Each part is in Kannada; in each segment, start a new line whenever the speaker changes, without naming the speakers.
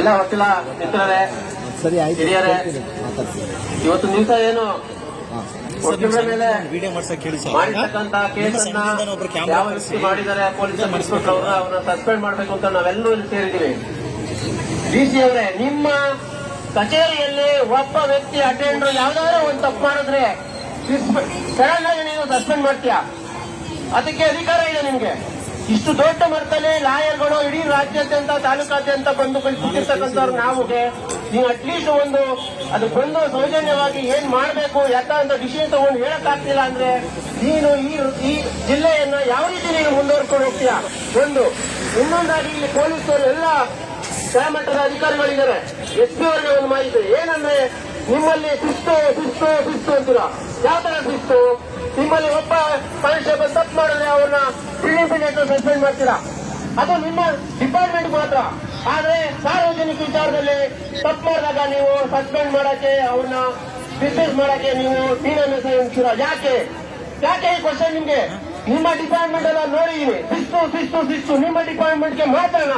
ಎಲ್ಲ ವಕೀಲ ಮಿತ್ರರೇ ಹಿರಿಯರೇ. ಇವತ್ತು ದಿವಸ ಏನು? ವಕೀಲರ ಮೇಲೆ ಮಾಡಿರ್ತಕ್ಕಂತ ಕೇಸನ್ನ ಯಾವ ವ್ಯಕ್ತಿ ಮಾಡಿದ್ದಾರೆ ಪೊಲೀಸರು ಮಾಡಿಸ್ಬಿಟ್ಟು ಅವ್ರನ್ನ ಸಸ್ಪೆಂಡ್ ಮಾಡ್ಬೇಕು ಅಂತ ನಾವೆಲ್ಲರೂ ಇಲ್ಲಿ ಸೇರಿದ್ದೀವಿ. ಡಿ ಸಿ ಅವರೇ ನಿಮ್ಮ ಕಚೇರಿಯಲ್ಲಿ ಒಬ್ಬ ವ್ಯಕ್ತಿ ಅಟೆಂಡರ್ ಯಾವ್ದಾದ್ರು ಒಂದು ತಪ್ಪು ಮಾಡಿದ್ರೆ ಸಡನ್ ಆಗಿ ನೀವು ಸಸ್ಪೆಂಡ್ ಮಾಡ್ತೀಯಾ? ಅದಕ್ಕೆ ಅಧಿಕಾರ ಇದೆ ನಿಮ್ಗೆ. ಇಷ್ಟು ದೊಡ್ಡ ಮಟ್ಟದಲ್ಲಿ ಲಾಯರ್ಗಳು ಇಡೀ ರಾಜ್ಯಾದ್ಯಂತ, ತಾಲೂಕಾದ್ಯಂತ ಬಂದು ಕೂತಿರ್ತಕ್ಕಂಥವ್ರು ನಾವುಗೆ. ನೀವು ಅಟ್ಲೀಸ್ಟ್ ಒಂದು ಅದು ಬಂದು ಸೌಜನ್ಯವಾಗಿ ಏನ್ ಮಾಡಬೇಕು, ಯಾಕ ಅಂತ ಡಿಸಿಷನ್ ತಗೊಂಡು ಹೇಳಕ್ಕಾಗ್ತಿಲ್ಲ ಅಂದ್ರೆ ನೀನು ಈ ಜಿಲ್ಲೆಯನ್ನ ಯಾವ ರೀತಿ ನೀನು ಮುಂದುವರ್ಕೊಂಡು ಹೋಗ್ತೀಯಾ? ಒಂದು, ಇನ್ನೊಂದಾಗಿ ಇಲ್ಲಿ ಪೊಲೀಸರು ಎಲ್ಲ ಕೆಳಮಟ್ಟದ ಅಧಿಕಾರಿಗಳಿದ್ದಾರೆ. ಎಸ್ ಪಿ ಅವರಿಗೆ ಒಂದು ಮಾಹಿತಿ. ಏನಂದ್ರೆ ನಿಮ್ಮಲ್ಲಿ ಶಿಸ್ತು ಶಿಸ್ತು ಶಿಸ್ತು ಅಂತೀರಾ? ಯಾವ ತರ ಶಿಸ್ತು? ನಿಮ್ಮಲ್ಲಿ ಒಬ್ಬ ಕಾನ್ಸ್ಟೇಬಲ್ ತಪ್ಪು ಮಾಡಿದ್ರೆ ಅವ್ರನ್ನ ಇಮಿಡಿಯೇಟ್ ಸಸ್ಪೆಂಡ್ ಮಾಡ್ತೀರಾ? ಅದು ನಿಮ್ಮ ಡಿಪಾರ್ಟ್ಮೆಂಟ್ ಮಾತ್ರ. ಆದ್ರೆ ಸಾರ್ವಜನಿಕ ವಿಚಾರದಲ್ಲಿ ತಪ್ಪು ಮಾಡಿದಾಗ ನೀವು ಸಸ್ಪೆಂಡ್ ಮಾಡಕ್ಕೆ ಅವ್ರನ್ನ ಬಿಸ್ನೆಸ್ ಮಾಡಕ್ಕೆ ನೀವು ಟೀನನ್ನು ಸೇರಿಸ್ತೀರಾ ಯಾಕೆ? ಯಾಕೆ ಈ ಕ್ವಶನ್ ನಿಮ್ಗೆ? ನಿಮ್ಮ ಡಿಪಾರ್ಟ್ಮೆಂಟ್ ಎಲ್ಲ ನೋಡಿದೀವಿ ಶಿಸ್ತು ಶಿಸ್ತು ಶಿಸ್ತು. ನಿಮ್ಮ ಡಿಪಾರ್ಟ್ಮೆಂಟ್ಗೆ ಮಾತಾಡೋಣ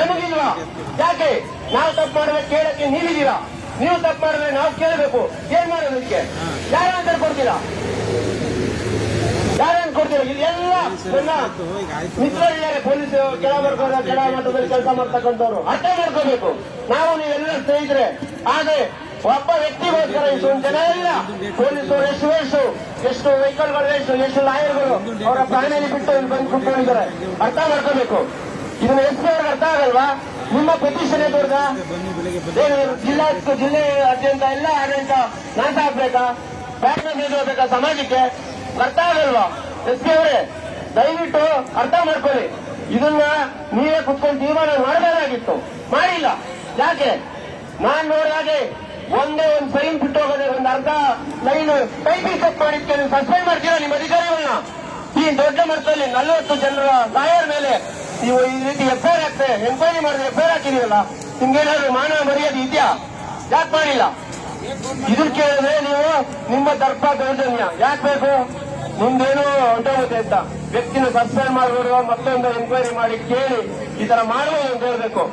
ನಮಗಿಲ್ವಾ? ಯಾಕೆ? ನಾವು ತಪ್ಪು ಮಾಡಿದ್ರೆ ಕೇಳಕ್ಕೆ ನೀವಿದ್ದೀರಾ? ನೀವು ತಪ್ಪು ಮಾಡಿದ್ರೆ ನಾವು ಕೇಳಬೇಕು. ಏನ್ ಮಾಡೋದಕ್ಕೆ ಯಾರು ಅಂತ ಕೊಡ್ತೀರಾ? ಯಾರೇನು ಕೊಡ್ತೀರಾ? ಇಲ್ಲಿ ಎಲ್ಲ ಮಿತ್ರರಿದ್ದಾರೆ ಪೊಲೀಸ್, ಕೆಳ ವರ್ಗದ ಕೆಳ ಮಟ್ಟದಲ್ಲಿ ಕೆಲಸ ಮಾಡ್ತಕ್ಕಂಥವ್ರು. ಅರ್ಥ ಮಾಡ್ಕೋಬೇಕು. ನಾವು ನೀವೆಲ್ಲ ಸ್ನೇಹಿತರೆ ಆದ್ರೆ ಒಬ್ಬ ವ್ಯಕ್ತಿಗೋಸ್ಕರ ಈ ಜನ ಇಲ್ಲ. ಪೊಲೀಸರು ಎಷ್ಟು ಎಷ್ಟು ಎಷ್ಟು ವೆಹಿಕಲ್ಗಳು ಎಷ್ಟು? ಎಷ್ಟು ಲಾಯರ್ಗಳು? ಅವರ ಪ್ರಾಣಿಯಲ್ಲಿ ಬಿಟ್ಟು ಬಂದು ಕುತ್ಕೊಂಡಿದ್ದಾರೆ. ಅರ್ಥ ಮಾಡ್ಕೋಬೇಕು. ಇದನ್ನ ಎಸ್ ಪಿ ಅವ್ರಿಗೆ ಅರ್ಥ ಆಗಲ್ವಾ? ನಿಮ್ಮ ಪೊಸಿಷನ್ ಎದುರ್ಗ ಜಿಲ್ಲಾ, ಜಿಲ್ಲೆ ಜಿಲ್ಲೆಯಾದ್ಯಂತ ಎಲ್ಲ ಆಡಳಿತ ನಾಶ ಆಗ್ಬೇಕಾ? ಪ್ರಾಣ ನೀಡಬೇಕಾ ಸಮಾಜಕ್ಕೆ? ಅರ್ಥ ಆಗಲ್ವಾ? ಎಸ್ ಪಿ ಅವರೇ ದಯವಿಟ್ಟು ಅರ್ಥ ಮಾಡ್ಕೊಳ್ಳಿ. ಇದನ್ನ ನೀವೇ ಕುತ್ಕೊಂಡು ತೀರ್ಮಾನ ಮಾಡಬೇಕಾಗಿತ್ತು. ಮಾಡಿಲ್ಲ. ಯಾಕೆ? ನಾನ್ ನೋಡಿದಾಗೆ ಒಂದೇ ಒಂದು ಸೈನ್ ಬಿಟ್ಟು ಹೋಗೋದೇ ಒಂದು ಅರ್ಧ ಲೈನ್ ಟೈಪಿಂಗ್ ಚೆಕ್ ಮಾಡಿದ್ಕೆ ನೀವು ಸಸ್ಪೆಂಡ್ ಮಾಡ್ತೀರಾ ನಿಮ್ಮ ಅಧಿಕಾರಿಗಳನ್ನ? ಈ ದೊಡ್ಡ ಮಟ್ಟದಲ್ಲಿ ನಲವತ್ತು ಜನರ ಲಾಯರ್ ಮೇಲೆ ನೀವು ಈ ರೀತಿ ಎಫ್ಐಆರ್ ಹಾಕ್ತೆ, ಎನ್ಕ್ವೈರಿ ಮಾಡಿದ್ರೆ ಎಫ್ಐಆರ್ ಹಾಕಿದೀವಲ್ಲ ನಿಮ್ಗೇನಾದ್ರು ಮಾನ ಮರ್ಯಾದೆ ಇದೆಯಾ? ಯಾಕೆ ಮಾಡಿಲ್ಲ? ಇದನ್ನ ಕೇಳಿದ್ರೆ ನೀವು ನಿಮ್ಮ ದರ್ಪ ದೌರ್ಜನ್ಯ. ಯಾಕೆ ಬೇಕು? ನಿಮ್ದೇನು ಹೊಂಟೋಗುತ್ತೆ ಅಂತ ವ್ಯಕ್ತಿನ ಸಸ್ಪೆಂಡ್ ಮಾಡಬಹುದು ಮತ್ತೊಂದು ಎನ್ಕ್ವೈರಿ ಮಾಡಿ ಕೇಳಿ ಈ ತರ ಮಾಡುವ ಅಂತ ಹೇಳ್ಬೇಕು.